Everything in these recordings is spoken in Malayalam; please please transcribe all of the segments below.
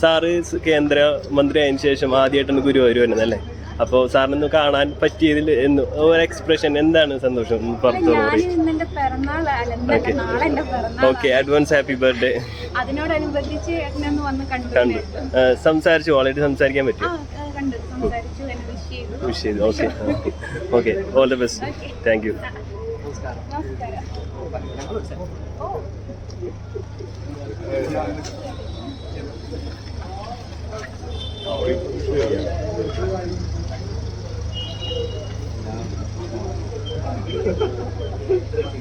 സാറ് കേന്ദ്ര മന്ത്രി ആയതിനു ശേഷം ആദ്യമായിട്ടാണ് ഗുരുവായൂർ വരുന്നത് അല്ലേ? അപ്പോൾ സാറിനൊന്ന് കാണാൻ പറ്റിയതിൽ എന്ന് ഒരു എക്സ്പ്രഷൻ എന്താണ് സന്തോഷം പുറത്തു ഓക്കെ അഡ്വാൻസ് ഹാപ്പി ബർത്ത്ഡേ അതിനോടനുബന്ധിച്ച് കണ്ടു. സംസാരിച്ചു ഓൾറെഡി സംസാരിക്കാൻ പറ്റും വിഷ് ചെയ്തു. Okay okay all the best thank you നമസ്കാരം.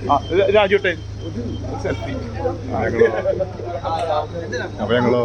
ഓ രാജുട്ടെ സെൽഫി അപ്പൊ ഞങ്ങളോ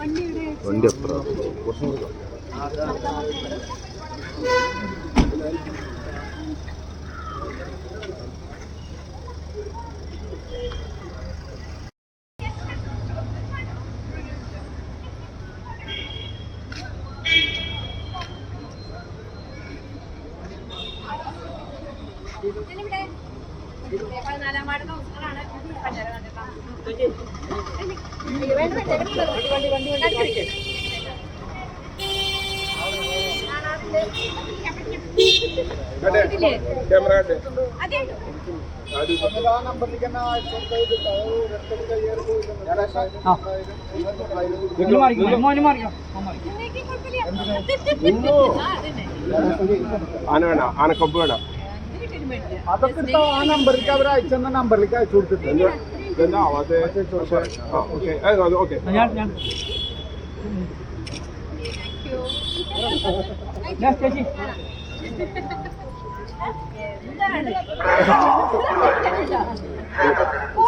വണ്ടി കൂടി നാലാം വാർഡ് ഹൗസുകളാണ്. പഞ്ചാര ആന വേണ ആനക്കൊമ്പ് വേണം? അതൊക്കെ ആ നമ്പറിലേക്ക് അവർ അയച്ചെന്ന നമ്പറിലേക്ക് അയച്ചു കൊടുത്തിട്ടുണ്ട് ഇതെന്താ ആവാതെ ഓക്കെ ഓക്കെ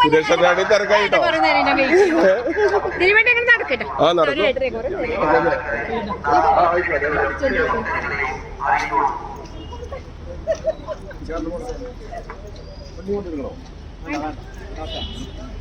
സുരേഷ് നാടി തിരക്കായിട്ടോ? ആ നടക്കും. 不要看不